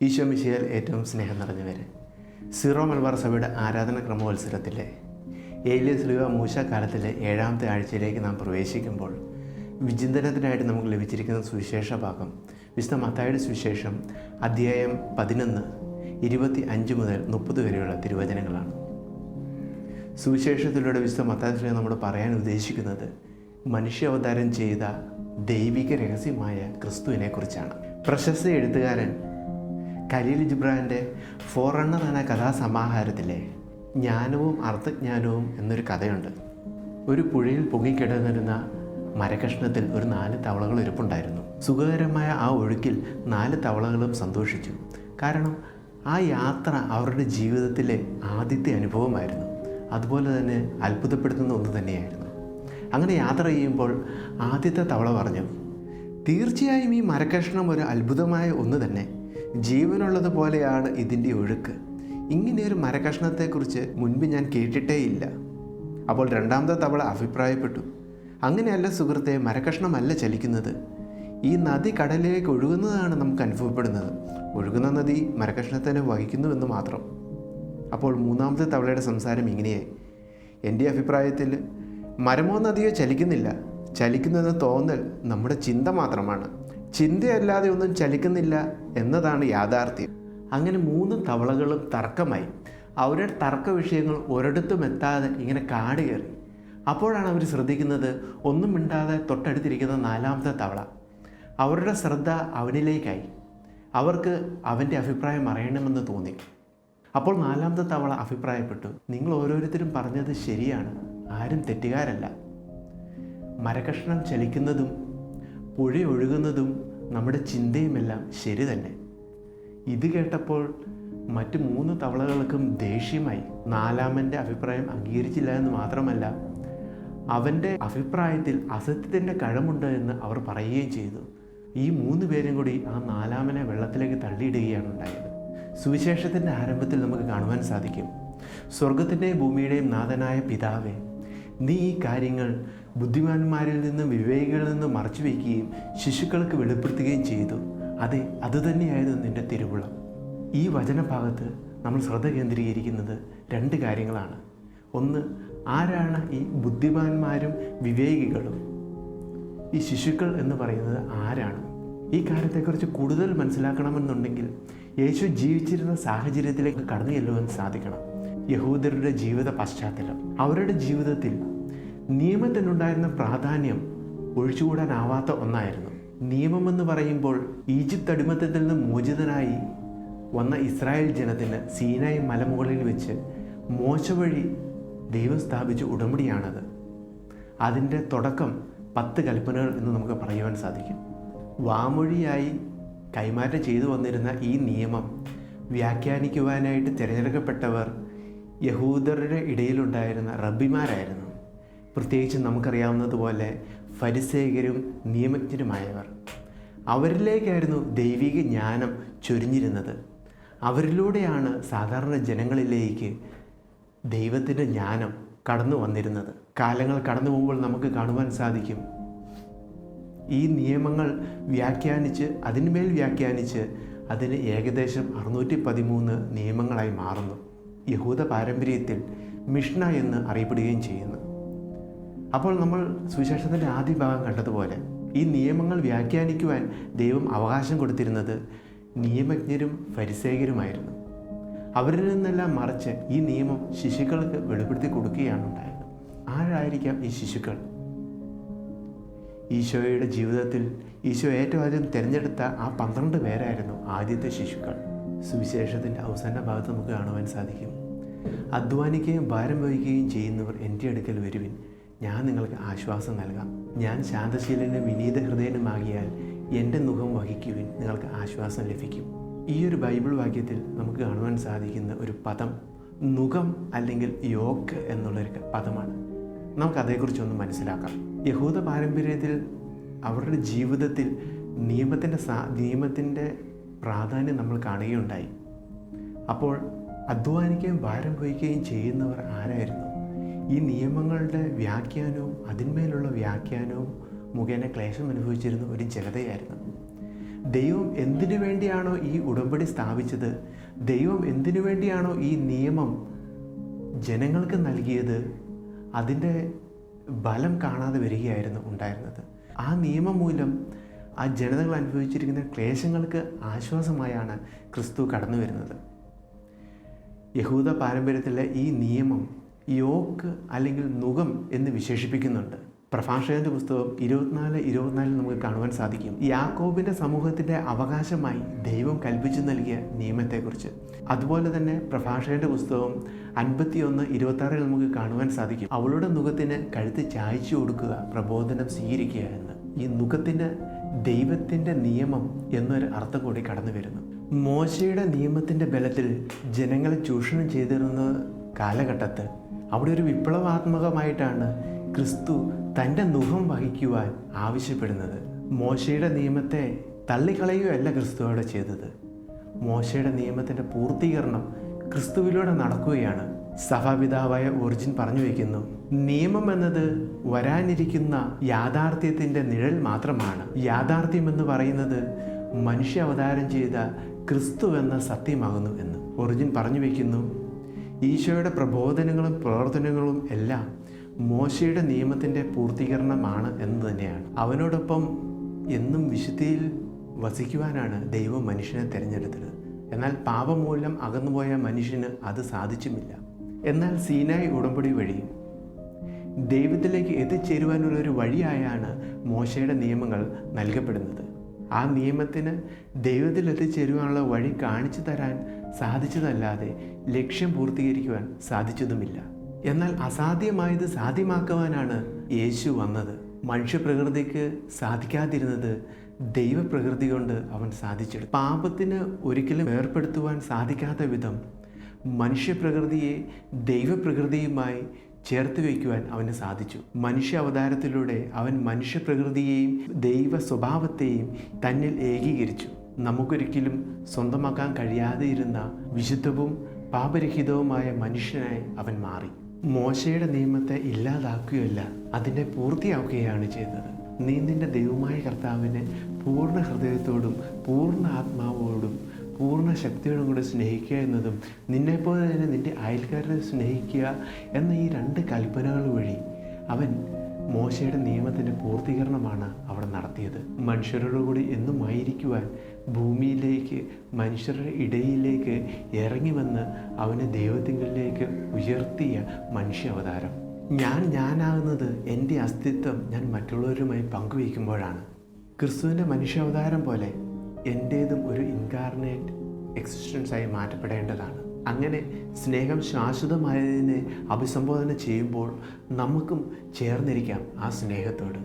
ഈശോ മിശിയാൽ ഏറ്റവും സ്നേഹം നിറഞ്ഞവരെ സിറോ മലബാർ സഭയുടെ ആരാധന ക്രമോത്സരത്തിലെ ഏലിയ സ്ലിവ മൂശ കാലത്തിലെ ഏഴാമത്തെ ആഴ്ചയിലേക്ക് നാം പ്രവേശിക്കുമ്പോൾ വിചിന്തനത്തിനായിട്ട് നമുക്ക് ലഭിച്ചിരിക്കുന്ന സുവിശേഷ ഭാഗം വിശുദ്ധ മത്തായുടെ സുവിശേഷം അധ്യായം പതിനൊന്ന് ഇരുപത്തി അഞ്ച് മുതൽ മുപ്പത് വരെയുള്ള തിരുവചനങ്ങളാണ്. സുവിശേഷത്തിലൂടെ വിശുദ്ധ മത്താശ്രീ നമ്മൾ പറയാൻ ഉദ്ദേശിക്കുന്നത് മനുഷ്യാവതാരം ചെയ്ത ദൈവിക രഹസ്യമായ ക്രിസ്തുവിനെക്കുറിച്ചാണ് പ്രശസ്ത എഴുത്തുകാരൻ ഖലീൽ ജിബ്രാന്റെ ഫോറണ്ണർ എന്ന കഥാസമാഹാരത്തിലെ ജ്ഞാനവും അർത്ഥജ്ഞാനവും എന്നൊരു കഥയുണ്ട്. ഒരു പുഴയിൽ പൊങ്ങിക്കിടന്നിരുന്ന മരകഷ്ണത്തിൽ ഒരു നാല് തവളകൾ ഇരിപ്പുണ്ടായിരുന്നു. സുഖകരമായ ആ ഒഴുക്കിൽ നാല് തവളകളും സന്തോഷിച്ചു. കാരണം ആ യാത്ര അവരുടെ ജീവിതത്തിലെ ആദ്യത്തെ അനുഭവമായിരുന്നു. അതുപോലെ തന്നെ അത്ഭുതപ്പെടുത്തുന്ന ഒന്ന് തന്നെയായിരുന്നു. അങ്ങനെ യാത്ര ചെയ്യുമ്പോൾ ആദ്യത്തെ തവള പറഞ്ഞു തീർച്ചയായും ഈ മരകഷ്ണം ഒരു അത്ഭുതമായ ഒന്ന് തന്നെ. ജീവനുള്ളത് പോലെയാണ് ഇതിന്റെ ഒഴുക്ക്. ഇങ്ങനെ ഒരു മരകഷ്ണത്തെക്കുറിച്ച് മുൻപ് ഞാൻ കേട്ടിട്ടേയില്ല. അപ്പോൾ രണ്ടാമത്തെ തവള അഭിപ്രായപ്പെട്ടു. അങ്ങനെയല്ല സുഹൃത്തെ മരകഷ്ണമല്ല ചലിക്കുന്നത്. ഈ നദി കടലിലേക്ക് ഒഴുകുന്നതാണ് നമുക്ക് അനുഭവപ്പെടുന്നത്. ഒഴുകുന്ന നദി മരകഷ്ണത്തിനെ വഹിക്കുന്നുവെന്ന് മാത്രം. അപ്പോൾ മൂന്നാമത്തെ തവളയുടെ സംസാരം ഇങ്ങനെയായി. എന്റെ അഭിപ്രായത്തിൽ മരമോ നദിയോ ചലിക്കുന്നില്ല. ചലിക്കുന്നതെന്ന് തോന്നൽ നമ്മുടെ ചിന്ത മാത്രമാണ്. ചിന്തയല്ലാതെ ഒന്നും ചലിക്കുന്നില്ല എന്നതാണ് യാഥാർത്ഥ്യം. അങ്ങനെ മൂന്ന് തവളകളും തർക്കമായി. അവരുടെ തർക്ക വിഷയങ്ങൾ ഒരിടത്തും എത്താതെ ഇങ്ങനെ കാട് കയറി. അപ്പോഴാണ് അവർ ശ്രദ്ധിക്കുന്നത് ഒന്നും മിണ്ടാതെ തൊട്ടടുത്തിരിക്കുന്ന നാലാമത്തെ തവള. അവരുടെ ശ്രദ്ധ അവനിലേക്കായി. അവർക്ക് അവന്റെ അഭിപ്രായം അറിയണമെന്ന് തോന്നി. അപ്പോൾ നാലാമത്തെ തവള അഭിപ്രായപ്പെട്ടു. നിങ്ങൾ ഓരോരുത്തരും പറഞ്ഞത് ശരിയാണ്. ആരും തെറ്റുകാരല്ല. മരകഷ്ണം ചലിക്കുന്നതും പുഴ ഒഴുകുന്നതും നമ്മുടെ ചിന്തയുമെല്ലാം ശരി തന്നെ. ഇത് കേട്ടപ്പോൾ മറ്റ് മൂന്ന് തവളകൾക്കും ദേഷ്യമായി നാലാമന്റെ അഭിപ്രായം അംഗീകരിച്ചില്ല എന്ന് മാത്രമല്ല അവന്റെ അഭിപ്രായത്തിൽ അസത്യത്തിന്റെ കഴമുണ്ട് എന്ന് അവർ പറയുകയും ചെയ്തു. ഈ മൂന്ന് പേരും കൂടി ആ നാലാമനെ വെള്ളത്തിലേക്ക് തള്ളിയിടുകയാണ് ഉണ്ടായത്. സുവിശേഷത്തിന്റെ ആരംഭത്തിൽ നമുക്ക് കാണുവാൻ സാധിക്കും. സ്വർഗത്തിന്റെയും ഭൂമിയുടെയും നാഥനായ പിതാവേ നീ ഈ കാര്യങ്ങൾ ബുദ്ധിമാന്മാരിൽ നിന്നും വിവേകികളിൽ നിന്നും മറച്ചു വയ്ക്കുകയും ശിശുക്കൾക്ക് വെളിപ്പെടുത്തുകയും ചെയ്തു. അതെ അതുതന്നെയായിരുന്നു നിന്റെ തിരുവുളം. ഈ വചനഭാഗത്ത് നമ്മൾ ശ്രദ്ധ കേന്ദ്രീകരിക്കുന്നത് രണ്ട് കാര്യങ്ങളാണ്. ഒന്ന് ആരാണ് ഈ ബുദ്ധിമാന്മാരും വിവേകികളും? ഈ ശിശുക്കൾ എന്ന് പറയുന്നത് ആരാണ്? ഈ കാര്യത്തെക്കുറിച്ച് കൂടുതൽ മനസ്സിലാക്കണമെന്നുണ്ടെങ്കിൽ യേശു ജീവിച്ചിരുന്ന സാഹചര്യത്തിലേക്ക് കടന്നു ചെല്ലുവാൻ സാധിക്കണം. യഹൂദരുടെ ജീവിത പശ്ചാത്തലം. അവരുടെ ജീവിതത്തിൽ നിയമത്തിനുണ്ടായിരുന്ന പ്രാധാന്യം ഒഴിച്ചുകൂടാനാവാത്ത ഒന്നായിരുന്നു. നിയമം എന്ന് പറയുമ്പോൾ ഈജിപ്ത് അടിമത്തത്തിൽ നിന്ന് മോചിതനായി വന്ന ഇസ്രായേൽ ജനത്തിന് സീനായി മലമുകളിൽ വെച്ച് മോശ വഴി ദൈവം സ്ഥാപിച്ച ഉടമ്പടിയാണത്. അതിന്റെ തുടക്കം പത്ത് കൽപ്പനകൾ എന്ന് നമുക്ക് പറയുവാൻ സാധിക്കും. വാമൊഴിയായി കൈമാറ്റം ചെയ്തു വന്നിരുന്ന ഈ നിയമം വ്യാഖ്യാനിക്കുവാനായിട്ട് തിരഞ്ഞെടുക്കപ്പെട്ടവർ യഹൂദരുടെ ഇടയിലുണ്ടായിരുന്ന റബ്ബിമാരായിരുന്നു. പ്രത്യേകിച്ച് നമുക്കറിയാവുന്നതുപോലെ ഫരിസേകരും നിയമജ്ഞരുമായവർ. അവരിലേക്കായിരുന്നു ദൈവിക ജ്ഞാനം ചൊരിഞ്ഞിരുന്നത്. അവരിലൂടെയാണ് സാധാരണ ജനങ്ങളിലേക്ക് ദൈവത്തിന്റെ ജ്ഞാനം കടന്നു വന്നിരുന്നത്. കാലങ്ങൾ കടന്നു പോകുമ്പോൾ നമുക്ക് കാണുവാൻ സാധിക്കും. ഈ നിയമങ്ങൾ വ്യാഖ്യാനിച്ച് അതിന്മേൽ വ്യാഖ്യാനിച്ച് അതിന് ഏകദേശം അറുന്നൂറ്റി പതിമൂന്ന് നിയമങ്ങളായി മാറുന്നു. യഹൂദ പാരമ്പര്യത്തിൽ മിഷ്ണ എന്ന് അറിയപ്പെടുകയും ചെയ്യുന്നു. അപ്പോൾ നമ്മൾ സുവിശേഷത്തിന്റെ ആദ്യ ഭാഗം കണ്ടതുപോലെ ഈ നിയമങ്ങൾ വ്യാഖ്യാനിക്കുവാൻ ദൈവം അവകാശം കൊടുത്തിരുന്നത് നിയമജ്ഞരും പരിസേകരുമായിരുന്നു അവരിൽ നിന്നെല്ലാം മറിച്ച് ഈ നിയമം ശിശുക്കൾക്ക് വെളിപ്പെടുത്തി കൊടുക്കുകയാണ് ഉണ്ടായത്. ആരായിരിക്കാം ഈ ശിശുക്കൾ? ഈശോയുടെ ജീവിതത്തിൽ ഈശോ ഏറ്റവും ആദ്യം തിരഞ്ഞെടുത്ത ആ പന്ത്രണ്ട് പേരായിരുന്നു ആദ്യത്തെ ശിശുക്കൾ. സുവിശേഷത്തിന്റെ അവസാന ഭാഗത്ത് നമുക്ക് കാണുവാൻ സാധിക്കും. അധ്വാനിക്കുകയും ഭാരം വഹിക്കുകയും ചെയ്യുന്നവർ എന്റെ അടുക്കൽ വരുവിൻ. ഞാൻ നിങ്ങൾക്ക് ആശ്വാസം നൽകാം. ഞാൻ ശാന്തശീലനും വിനീത ഹൃദയനുമാകിയാൽ എന്റെ മുഖം വഹിക്കുവിൻ നിങ്ങൾക്ക് ആശ്വാസം ലഭിക്കും. ഈ ഒരു ബൈബിൾ വാക്യത്തിൽ നമുക്ക് കാണുവാൻ സാധിക്കുന്ന ഒരു പദം നുഖം അല്ലെങ്കിൽ യോക്ക് എന്നുള്ളൊരു പദമാണ്. നമുക്ക് അതേക്കുറിച്ചൊന്ന് മനസ്സിലാക്കാം. യഹൂദ പാരമ്പര്യത്തിൽ അവരുടെ ജീവിതത്തിൽ നിയമത്തിന്റെ സാ നിയമത്തിന്റെ പ്രാധാന്യം നമ്മൾ കാണുകയുണ്ടായി. അപ്പോൾ അധ്വാനിക്കുകയും ഭാരം വഹിക്കുകയും ചെയ്യുന്നവർ ആരായിരുന്നു? ഈ നിയമങ്ങളുടെ വ്യാഖ്യാനവും അതിന്മേലുള്ള വ്യാഖ്യാനവും മുഖേന ക്ലേശം അനുഭവിച്ചിരുന്ന ഒരു ജനതയായിരുന്നു. ദൈവം എന്തിനു വേണ്ടിയാണോ ഈ ഉടമ്പടി സ്ഥാപിച്ചത്? ദൈവം എന്തിനു വേണ്ടിയാണോ ഈ നിയമം ജനങ്ങൾക്ക് നൽകിയത്? അതിന്റെ ബലം കാണാതെ വരികയായിരുന്നു ഉണ്ടായിരുന്നത്. ആ നിയമം മൂലം ആ ജനതകൾ അനുഭവിച്ചിരിക്കുന്ന ക്ലേശങ്ങൾക്ക് ആശ്വാസമായാണ് ക്രിസ്തു കടന്നു വരുന്നത് യഹൂദ പാരമ്പര്യത്തിലെ ഈ നിയമം യോക്ക് അല്ലെങ്കിൽ നുകം എന്ന് വിശേഷിപ്പിക്കുന്നുണ്ട്. പ്രഭാഷകന്റെ പുസ്തകം ഇരുപത്തിനാല് ഇരുപത്തിനാലിൽ നമുക്ക് കാണുവാൻ സാധിക്കും. യാക്കോബിന്റെ സമൂഹത്തിന്റെ അവകാശമായി ദൈവം കൽപ്പിച്ചു നൽകിയ നിയമത്തെക്കുറിച്ച്. അതുപോലെ തന്നെ പ്രഭാഷകന്റെ പുസ്തകം അൻപത്തിയൊന്ന് ഇരുപത്തി നമുക്ക് കാണുവാൻ സാധിക്കും. അവളുടെ നുഖത്തിന് കഴുത്ത് ചായച്ചു കൊടുക്കുക പ്രബോധനം സ്വീകരിക്കുക എന്ന് ഈ നുഖത്തിന് ദൈവത്തിന്റെ നിയമം എന്നൊരു അർത്ഥം കൂടി കടന്നു വരുന്നു. മോശയുടെ നിയമത്തിന്റെ ബലത്തിൽ ജനങ്ങളെ ചൂഷണം ചെയ്തിരുന്ന കാലഘട്ടത്ത് അവിടെ ഒരു വിപ്ലവാത്മകമായിട്ടാണ് ക്രിസ്തു തന്റെ മുഖം വഹിക്കുവാൻ ആവശ്യപ്പെടുന്നത്. മോശയുടെ നിയമത്തെ തള്ളിക്കളയുകയല്ല ക്രിസ്തു അവിടെ ചെയ്തത്. മോശയുടെ നിയമത്തിന്റെ പൂർത്തീകരണം ക്രിസ്തുവിലൂടെ നടക്കുകയാണ്. സഭാപിതാവായ ഒറിജിൻ പറഞ്ഞു വയ്ക്കുന്നു നിയമം എന്നത് വരാനിരിക്കുന്ന യാഥാർത്ഥ്യത്തിന്റെ നിഴൽ മാത്രമാണ്. യാഥാർത്ഥ്യം എന്ന് പറയുന്നത് മനുഷ്യ അവതാരം ചെയ്ത ക്രിസ്തു എന്ന സത്യമാകുന്നു എന്ന്. ഒറിജിൻ പറഞ്ഞു വയ്ക്കുന്നു ഈശോയുടെ പ്രബോധനങ്ങളും പ്രവർത്തനങ്ങളും എല്ലാം മോശയുടെ നിയമത്തിന്റെ പൂർത്തീകരണമാണ് എന്ന് തന്നെയാണ്. അവനോടൊപ്പം എന്നും വിശുദ്ധിയിൽ വസിക്കുവാനാണ് ദൈവം മനുഷ്യനെ തിരഞ്ഞെടുത്തത്. എന്നാൽ പാപമൂലം അകന്നുപോയ മനുഷ്യന് അത് സാധിച്ചുമില്ല. എന്നാൽ സീനായി ഉടമ്പടി വഴി ദൈവത്തിലേക്ക് എത്തിച്ചേരുവാനുള്ള ഒരു വഴിയായാണ് മോശയുടെ നിയമങ്ങൾ നൽകപ്പെടുന്നത്. ആ നിയമത്തിന് ദൈവത്തിൽ എത്തിച്ചേരുവാനുള്ള വഴി കാണിച്ചു തരാൻ സാധിച്ചതല്ലാതെ ലക്ഷ്യം പൂർത്തീകരിക്കുവാൻ സാധിച്ചതുമില്ല. എന്നാൽ അസാധ്യമായത് സാധ്യമാക്കുവാനാണ് യേശു വന്നത്. മനുഷ്യപ്രകൃതിക്ക് സാധിക്കാതിരുന്നത് ദൈവപ്രകൃതി കൊണ്ട് അവൻ സാധിച്ചെടുത്തു. പാപത്തിന് ഒരിക്കലും ഏർപ്പെടുത്തുവാൻ സാധിക്കാത്ത വിധം മനുഷ്യപ്രകൃതിയെ ദൈവപ്രകൃതിയുമായി ചേർത്ത് വയ്ക്കുവാൻ അവന് സാധിച്ചു. മനുഷ്യ അവതാരത്തിലൂടെ അവൻ മനുഷ്യപ്രകൃതിയെയും ദൈവ സ്വഭാവത്തെയും തന്നിൽ ഏകീകരിച്ചു. നമുക്കൊരിക്കലും സ്വന്തമാക്കാൻ കഴിയാതെ ഇരുന്ന വിശുദ്ധവും പാപരഹിതവുമായ മനുഷ്യനായി അവൻ മാറി. മോശയുടെ നിയമത്തെ ഇല്ലാതാക്കുകയല്ല അതിനെ പൂർത്തിയാക്കുകയാണ് ചെയ്തത്. നീ നിന്റെ ദൈവമായ കർത്താവിനെ പൂർണ ഹൃദയത്തോടും പൂർണ ആത്മാവോടും പൂർണ ശക്തിയോടും കൂടെ സ്നേഹിക്കുക എന്നതും നിന്നെപ്പോലെ തന്നെ നിന്റെ അയൽക്കാരനെ സ്നേഹിക്കുക എന്ന ഈ രണ്ട് കൽപ്പനകൾ വഴി അവൻ മോശയുടെ നിയമത്തിന്റെ പൂർത്തീകരണമാണ് അവിടെ നടത്തിയത്. മനുഷ്യരോടുകൂടി എന്നും ആയിരിക്കുവാൻ ഭൂമിയിലേക്ക് മനുഷ്യരുടെ ഇടയിലേക്ക് ഇറങ്ങി വന്ന് അവനെ ദൈവത്തിങ്ങളിലേക്ക് ഉയർത്തിയ മനുഷ്യ അവതാരം ഞാൻ ഞാനാകുന്നത് എന്റെ അസ്തിത്വം ഞാൻ മറ്റുള്ളവരുമായി പങ്കുവയ്ക്കുമ്പോഴാണ്. ക്രിസ്തുവിന്റെ മനുഷ്യാവതാരം പോലെ എന്റേതും ഒരു ഇൻകാർണേറ്റ് എക്സിസ്റ്റൻസായി മാറ്റപ്പെടേണ്ടതാണ്. അങ്ങനെ സ്നേഹം ശാശ്വതമായതിനെ അഭിസംബോധന ചെയ്യുമ്പോൾ നമുക്കും ചേർന്നിരിക്കാം ആ സ്നേഹത്തോട്.